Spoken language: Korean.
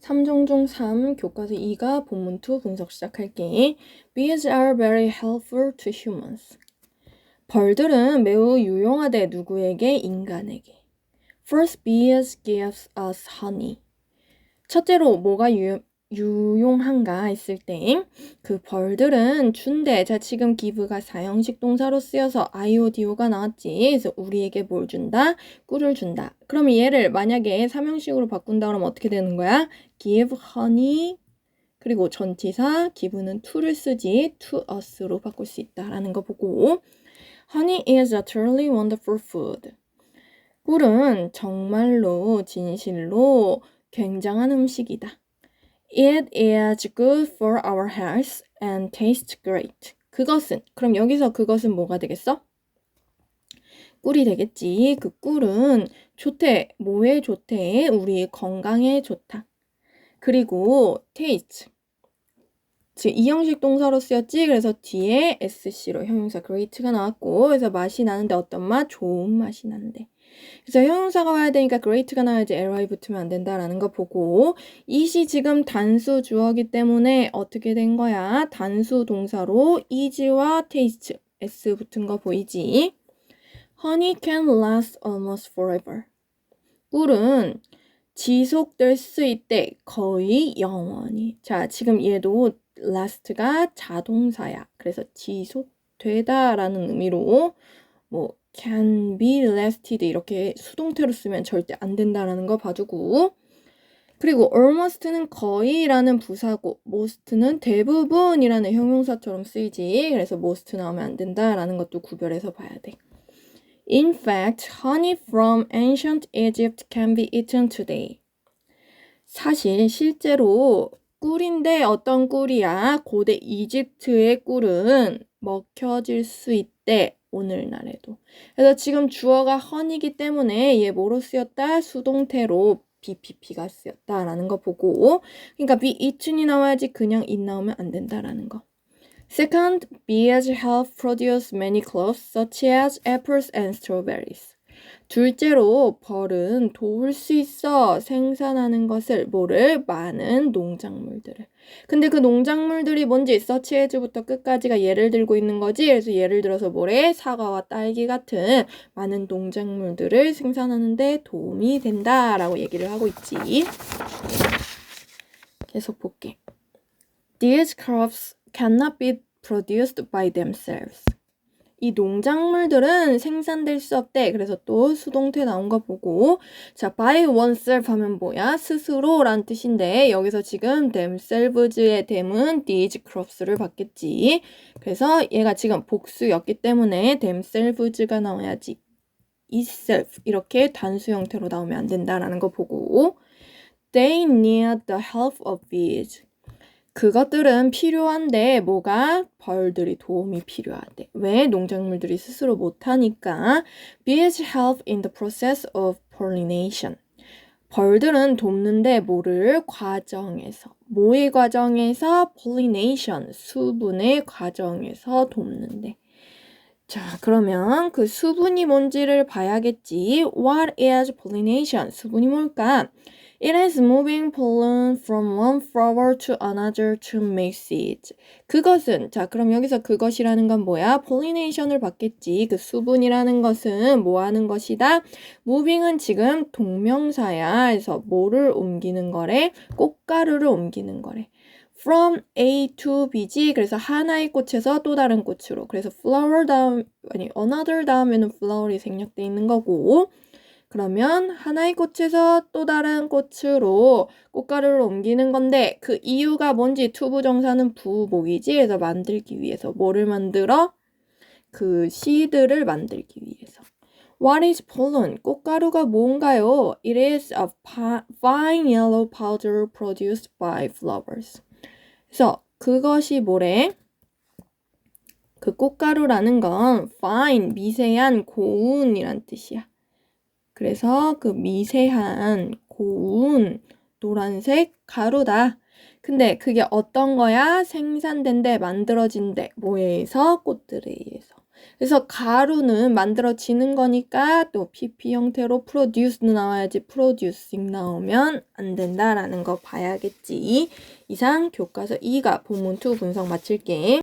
3종 중 3, 교과서 2가 본문 2 분석 시작할게. Bees are very helpful to humans. 벌들은 매우 유용하대 누구에게? 인간에게. First, bees gives us honey. 첫째로 뭐가 유, 유용한가 했을 때 그 벌들은 준대. 자 지금 give가 사형식 동사로 쓰여서 IODO가 나왔지. 그래서 우리에게 뭘 준다? 꿀을 준다. 그러면 얘를 만약에 삼형식으로 바꾼다 그러면 어떻게 되는 거야? give honey 그리고 전치사 give는 to를 쓰지 to us로 바꿀 수 있다라는 거 보고 honey is a truly wonderful food. 꿀은 정말로 진실로 굉장한 음식이다. It is good for our health and tastes great. 그것은 그럼 여기서 그것은 뭐가 되겠어? 꿀이 되겠지. 그 꿀은 좋대. 뭐에 좋대? 우리 건강에 좋다. 그리고 taste. 즉 이형식 동사로 쓰였지. 그래서 뒤에 SC로 형용사 great가 나왔고 그래서 맛이 나는데 어떤 맛? 좋은 맛이 난대. 그래서 형용사가 와야 되니까 great가 나와야지 ly 붙으면 안 된다라는 거 보고 it이 지금 단수 주어기 때문에 어떻게 된 거야? 단수 동사로 is와 taste s 붙은 거 보이지? Honey can last almost forever. 꿀은 지속될 수 있대. 거의 영원히. 자, 지금 얘도 last가 자동사야. 그래서 지속되다라는 의미로 뭐 can be lasted 이렇게 수동태로 쓰면 절대 안 된다라는 거 봐주고 그리고 almost는 거의라는 부사고 most는 대부분이라는 형용사처럼 쓰이지 그래서 most 나오면 안 된다라는 것도 구별해서 봐야 돼. In fact, honey from ancient Egypt can be eaten today. 사실 실제로 꿀인데 어떤 꿀이야? 고대 이집트의 꿀은 먹혀질 수 있대. 오늘날에도. 그래서 지금 주어가 허니기 때문에 얘 뭐로 쓰였다? 수동태로 BPP가 쓰였다라는 거 보고 그러니까 be eaten이 나와야지 그냥 it 나오면 안 된다라는 거. Second, bees help produce many clothes such as apples and strawberries. 둘째로 벌은 도울 수 있어 생산하는 것을 뭐를 많은 농작물들을. 근데 그 농작물들이 뭔지 서치에즈부터 끝까지가 예를 들고 있는 거지? 그래서 예를 들어서 뭐래 사과와 딸기 같은 많은 농작물들을 생산하는데 도움이 된다라고 얘기를 하고 있지. 계속 볼게. These crops cannot be produced by themselves 이 농작물들은 생산될 수 없대. 그래서 또 수동태 나온 거 보고 자, by oneself 하면 뭐야? 스스로란 뜻인데 여기서 지금 themselves의 them은 these crops를 받겠지. 그래서 얘가 지금 복수였기 때문에 themselves가 나와야지. itself 이렇게 단수 형태로 나오면 안 된다라는 거 보고 they need the help of bees. 그것들은 필요한데 뭐가 벌들이 도움이 필요하대. 왜 농작물들이 스스로 못하니까? Bees help in the process of pollination. 벌들은 돕는데 뭐를? 과정에서. 뭐의 과정에서? pollination. 수분의 과정에서 돕는데. 자 그러면 그 수분이 뭔지를 봐야겠지. What is pollination? 수분이 뭘까 It is moving pollen from one flower to another to make seeds. 그것은 자 그럼 여기서 그것이라는 건 뭐야? pollination을 받겠지. 그 수분이라는 것은 뭐 하는 것이다? moving은 지금 동명사야. 그래서 뭐를 옮기는 거래? 꽃가루를 옮기는 거래. from A to B지. 그래서 하나의 꽃에서 또 다른 꽃으로. 그래서 flower 다음 아니 another 다음에는 flower이 생략돼 있는 거고. 그러면 하나의 꽃에서 또 다른 꽃으로 꽃가루를 옮기는 건데 그 이유가 뭔지 투부정사는 부목이지 그래서 만들기 위해서 뭐를 만들어? 그 씨드를 만들기 위해서 What is pollen? 꽃가루가 뭔가요? It is a fine yellow powder produced by flowers. 그래서 그것이 뭐래? 그 꽃가루라는 건 fine, 미세한, 고운이란 뜻이야. 그래서 그 미세한 고운 노란색 가루다. 근데 그게 어떤 거야? 생산된 데 만들어진 데 뭐에 의해서 꽃들에 의해서. 그래서 가루는 만들어지는 거니까 또 PP 형태로 produce 나와야지 producing 나오면 안 된다라는 거 봐야겠지. 이상 교과서 2가 본문 2 분석 마칠게.